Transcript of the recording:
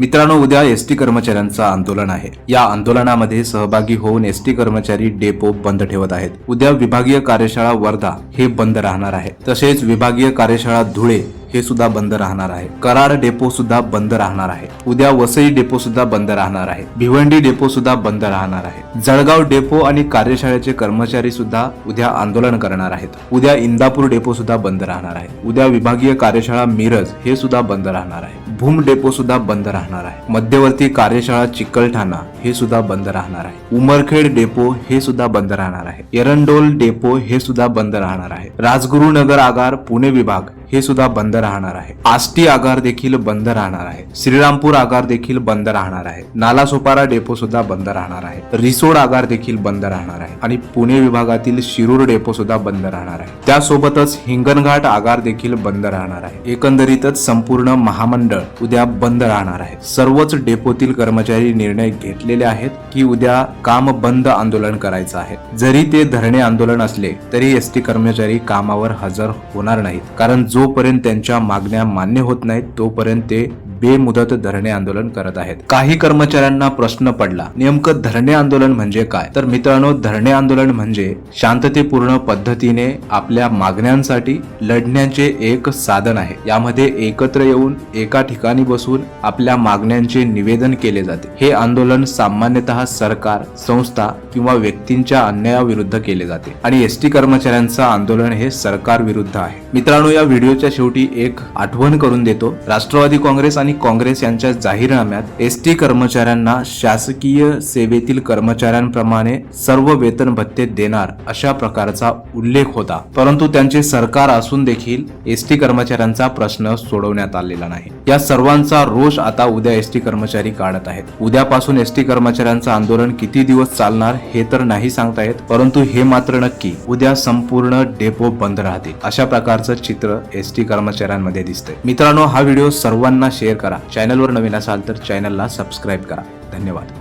मित्रांनो उद्या S T कर्मचाऱ्यांचं आंदोलन आहे. या आंदोलनामध्ये सहभागी होऊन एस टी कर्मचारी डेपो बंद ठेवत आहेत. उद्या विभागीय कार्यशाळा वर्धा हे बंद राहणार आहे. तसेच विभागीय कार्यशाळा धुळे हे सुद्धा बंद राहणार आहे कराड डेपो सुद्धा बंद राहणार आहे उद्या वसई डेपो सुद्धा बंद राहणार आहे भिवंडी डेपो सुद्धा बंद राहणार आहे जळगाव डेपो आणि कार्यशाळेचे कर्मचारी सुद्धा उद्या आंदोलन करणार आहेत उद्या इंदापूर डेपो सुद्धा बंद राहणार आहे उद्या विभागीय कार्यशाळा मिरज हे सुद्धा बंद राहणार आहे भूम डेपो सुद्धा बंद राहणार आहे मध्यवर्ती कार्यशाळा चिकलठाणा हे सुद्धा बंद राहणार आहे उमरखेड डेपो हे सुद्धा बंद राहणार आहे एरंडोल डेपो हे सुद्धा बंद राहणार आहे राजगुरुनगर आगार पुणे विभाग हे सुद्धा बंद राहणार आहे. आष्टी आगार देखील बंद राहणार आहे. श्रीरामपूर आगार देखील बंद राहणार आहे. नालासोपारा डेपो सुद्धा बंद राहणार आहे. रिसोड आगार देखील बंद राहणार आहे. आणि पुणे विभागातील शिरूर डेपो सुद्धा बंद राहणार आहे. त्यासोबतच हिंगणघाट आगार देखील बंद राहणार आहे. एकंदरीतच संपूर्ण महामंडळ उद्या बंद राहणार आहे. सर्वच डेपोतील कर्मचारी निर्णय घेतलेले आहेत की उद्या काम बंद आंदोलन करायचं आहे. जरी ते धरणे आंदोलन असले तरी एस टी कर्मचारी कामावर हजर होणार नाहीत. कारण जो जोपर्यंत त्यांच्या मागण्या मान्य होत नाहीत तोपर्यंत ते बेमुदत धरणे आंदोलन करत आहेत. काही कर्मचाऱ्यांना प्रश्न पडला नेमकं धरणे आंदोलन म्हणजे काय? तर मित्रांनो धरणे आंदोलन म्हणजे शांततेपूर्ण पद्धतीने आपल्या मागण्यांसाठी लढण्याचे एक साधन आहे. यामध्ये एकत्र येऊन एका ठिकाणी बसून आपल्या मागण्यांचे निवेदन केले जाते. हे आंदोलन सामान्यतः सरकार संस्था किंवा व्यक्तींच्या अन्यायाविरुद्ध केले जाते आणि एस टी कर्मचाऱ्यांचं आंदोलन हे सरकार विरुद्ध आहे. मित्रांनो या व्हिडिओच्या शेवटी एक आठवण करून देतो. राष्ट्रवादी काँग्रेस आणि आणि काँग्रेस यांच्या जाहीरनाम्यात एस टी कर्मचाऱ्यांना शासकीय सेवेतील कर्मचाऱ्यांप्रमाणे सर्व वेतन भत्ते देणार अशा प्रकारचा उल्लेख होता. परंतु त्यांचे सरकार असून देखील एस टी कर्मचाऱ्यांचा प्रश्न सोडवण्यात आलेला नाही. या सर्वांचा रोष आता उद्या एस टी कर्मचारी काढत आहेत. उद्यापासून एस टी कर्मचाऱ्यांचं आंदोलन किती दिवस चालणार हे तर नाही सांगता येत परंतु हे मात्र नक्की उद्या संपूर्ण डेपो बंद राहतील. अशा प्रकारचं चित्र एस टी कर्मचाऱ्यांमध्ये दिसतंय. मित्रांनो हा व्हिडिओ सर्वांना शेअर करा. चॅनलवर नवीन असाल तर चॅनलला सबस्क्राईब करा. धन्यवाद.